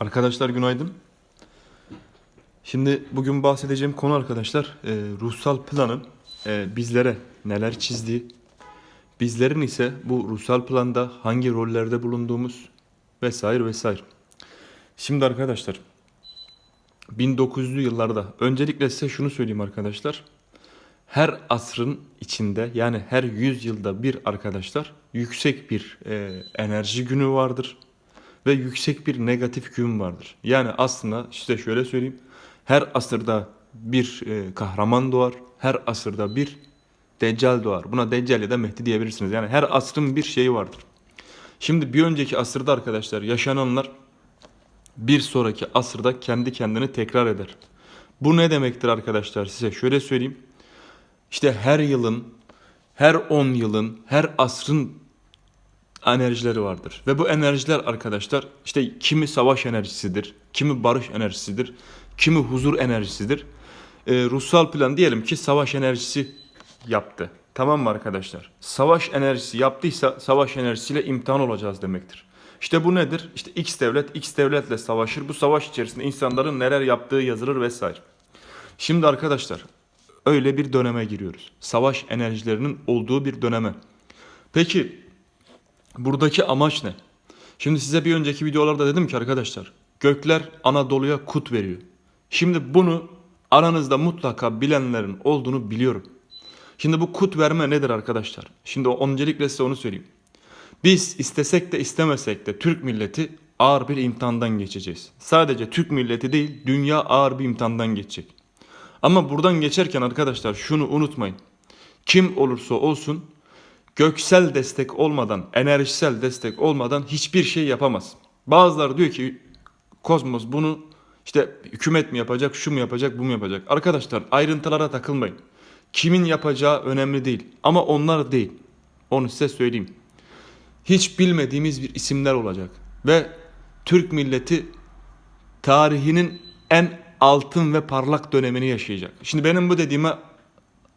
Arkadaşlar günaydın. Şimdi bugün bahsedeceğim konu arkadaşlar e, ruhsal planın e, bizlere neler çizdiği, bizlerin ise bu ruhsal planda hangi rollerde bulunduğumuz vesaire vesaire. Şimdi arkadaşlar 1900'lü yıllarda öncelikle size şunu söyleyeyim arkadaşlar. Her asrın içinde yani her 100 yılda bir arkadaşlar yüksek bir e, enerji günü vardır ve yüksek bir negatif gün vardır. Yani aslında işte şöyle söyleyeyim. Her asırda bir e, kahraman doğar. Her asırda bir deccal doğar. Buna deccal ya da Mehdi diyebilirsiniz. Yani her asrın bir şeyi vardır. Şimdi bir önceki asırda arkadaşlar yaşananlar bir sonraki asırda kendi kendini tekrar eder. Bu ne demektir arkadaşlar size şöyle söyleyeyim. İşte her yılın, her 10 yılın, her asrın enerjileri vardır. Ve bu enerjiler arkadaşlar işte kimi savaş enerjisidir, kimi barış enerjisidir, kimi huzur enerjisidir. Ee, ruhsal plan diyelim ki savaş enerjisi yaptı. Tamam mı arkadaşlar? Savaş enerjisi yaptıysa savaş enerjisiyle imtihan olacağız demektir. İşte bu nedir? İşte X devlet X devletle savaşır. Bu savaş içerisinde insanların neler yaptığı yazılır vesaire. Şimdi arkadaşlar öyle bir döneme giriyoruz. Savaş enerjilerinin olduğu bir döneme. Peki Buradaki amaç ne? Şimdi size bir önceki videolarda dedim ki arkadaşlar gökler Anadolu'ya kut veriyor. Şimdi bunu aranızda mutlaka bilenlerin olduğunu biliyorum. Şimdi bu kut verme nedir arkadaşlar? Şimdi öncelikle size onu söyleyeyim. Biz istesek de istemesek de Türk milleti ağır bir imtihandan geçeceğiz. Sadece Türk milleti değil dünya ağır bir imtihandan geçecek. Ama buradan geçerken arkadaşlar şunu unutmayın. Kim olursa olsun göksel destek olmadan, enerjisel destek olmadan hiçbir şey yapamaz. Bazıları diyor ki kozmos bunu işte hükümet mi yapacak, şu mu yapacak, bu mu yapacak? Arkadaşlar ayrıntılara takılmayın. Kimin yapacağı önemli değil. Ama onlar değil. Onu size söyleyeyim. Hiç bilmediğimiz bir isimler olacak. Ve Türk milleti tarihinin en altın ve parlak dönemini yaşayacak. Şimdi benim bu dediğime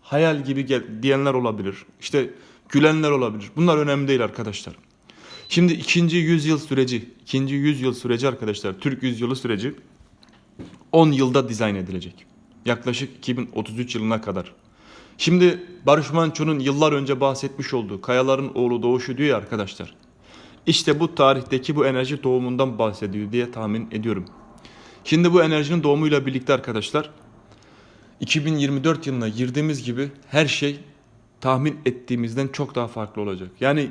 hayal gibi gel diyenler olabilir. İşte gülenler olabilir. Bunlar önemli değil arkadaşlar. Şimdi ikinci yüzyıl süreci, ikinci yüzyıl süreci arkadaşlar, Türk yüzyılı süreci 10 yılda dizayn edilecek. Yaklaşık 2033 yılına kadar. Şimdi Barış Manço'nun yıllar önce bahsetmiş olduğu Kayaların Oğlu Doğuşu diyor ya arkadaşlar. İşte bu tarihteki bu enerji doğumundan bahsediyor diye tahmin ediyorum. Şimdi bu enerjinin doğumuyla birlikte arkadaşlar 2024 yılına girdiğimiz gibi her şey tahmin ettiğimizden çok daha farklı olacak. Yani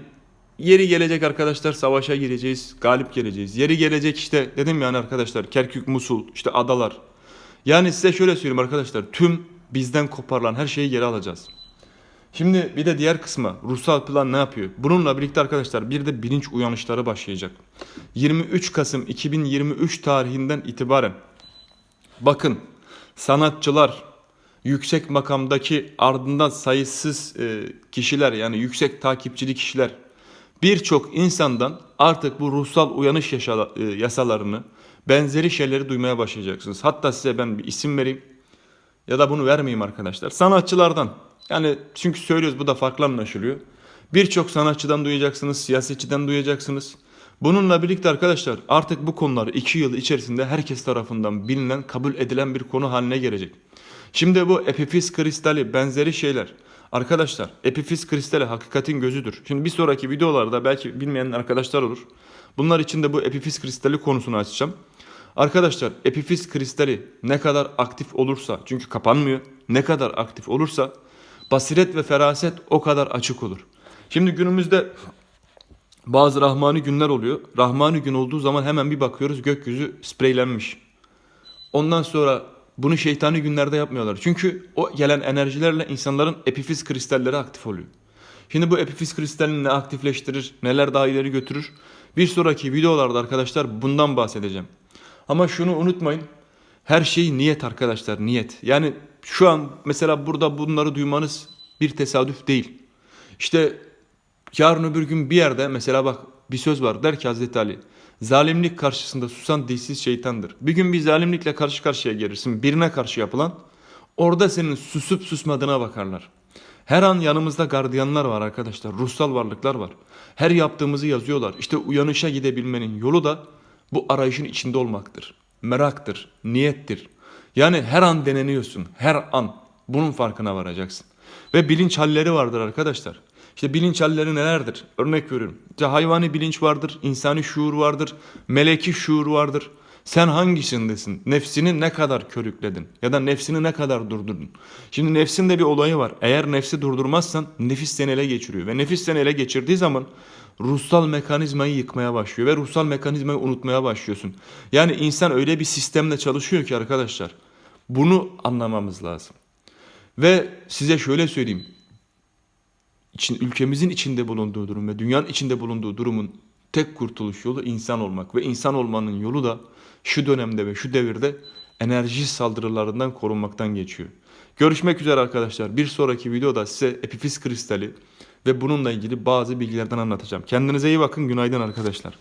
yeri gelecek arkadaşlar savaşa gireceğiz, galip geleceğiz. Yeri gelecek işte dedim yani arkadaşlar Kerkük, Musul, işte adalar. Yani size şöyle söyleyeyim arkadaşlar tüm bizden koparılan her şeyi geri alacağız. Şimdi bir de diğer kısmı ruhsal plan ne yapıyor? Bununla birlikte arkadaşlar bir de bilinç uyanışları başlayacak. 23 Kasım 2023 tarihinden itibaren bakın sanatçılar, yüksek makamdaki ardından sayısız e, kişiler yani yüksek takipçili kişiler birçok insandan artık bu ruhsal uyanış e, yasalarını benzeri şeyleri duymaya başlayacaksınız. Hatta size ben bir isim vereyim ya da bunu vermeyeyim arkadaşlar. Sanatçılardan yani çünkü söylüyoruz bu da farklı anlaşılıyor. Birçok sanatçıdan duyacaksınız, siyasetçiden duyacaksınız. Bununla birlikte arkadaşlar artık bu konular 2 yıl içerisinde herkes tarafından bilinen, kabul edilen bir konu haline gelecek. Şimdi bu epifiz kristali benzeri şeyler. Arkadaşlar epifiz kristali hakikatin gözüdür. Şimdi bir sonraki videolarda belki bilmeyen arkadaşlar olur. Bunlar için de bu epifiz kristali konusunu açacağım. Arkadaşlar epifiz kristali ne kadar aktif olursa çünkü kapanmıyor. Ne kadar aktif olursa basiret ve feraset o kadar açık olur. Şimdi günümüzde bazı rahmani günler oluyor. Rahmani gün olduğu zaman hemen bir bakıyoruz gökyüzü spreylenmiş. Ondan sonra bunu şeytani günlerde yapmıyorlar. Çünkü o gelen enerjilerle insanların epifiz kristalleri aktif oluyor. Şimdi bu epifiz kristalini ne aktifleştirir, neler daha ileri götürür? Bir sonraki videolarda arkadaşlar bundan bahsedeceğim. Ama şunu unutmayın. Her şey niyet arkadaşlar, niyet. Yani şu an mesela burada bunları duymanız bir tesadüf değil. İşte yarın öbür gün bir yerde mesela bak bir söz var der ki Hazreti Ali. Zalimlik karşısında susan dilsiz şeytandır. Bir gün bir zalimlikle karşı karşıya gelirsin. Birine karşı yapılan. Orada senin susup susmadığına bakarlar. Her an yanımızda gardiyanlar var arkadaşlar. Ruhsal varlıklar var. Her yaptığımızı yazıyorlar. İşte uyanışa gidebilmenin yolu da Bu arayışın içinde olmaktır. Meraktır, niyettir. Yani her an deneniyorsun, her an. Bunun farkına varacaksın. Ve bilinç halleri vardır arkadaşlar. İşte bilinç halleri nelerdir? Örnek veriyorum. İşte hayvani bilinç vardır, insani şuur vardır, meleki şuur vardır. Sen hangisindesin? Nefsini ne kadar körükledin? Ya da nefsini ne kadar durdurdun? Şimdi nefsin de bir olayı var. Eğer nefsi durdurmazsan nefis seni ele geçiriyor. Ve nefis seni ele geçirdiği zaman ruhsal mekanizmayı yıkmaya başlıyor. Ve ruhsal mekanizmayı unutmaya başlıyorsun. Yani insan öyle bir sistemle çalışıyor ki arkadaşlar. Bunu anlamamız lazım. Ve size şöyle söyleyeyim. İçin, ülkemizin içinde bulunduğu durum ve dünyanın içinde bulunduğu durumun tek kurtuluş yolu insan olmak. Ve insan olmanın yolu da şu dönemde ve şu devirde enerji saldırılarından korunmaktan geçiyor. Görüşmek üzere arkadaşlar. Bir sonraki videoda size epifiz kristali ve bununla ilgili bazı bilgilerden anlatacağım. Kendinize iyi bakın. Günaydın arkadaşlar.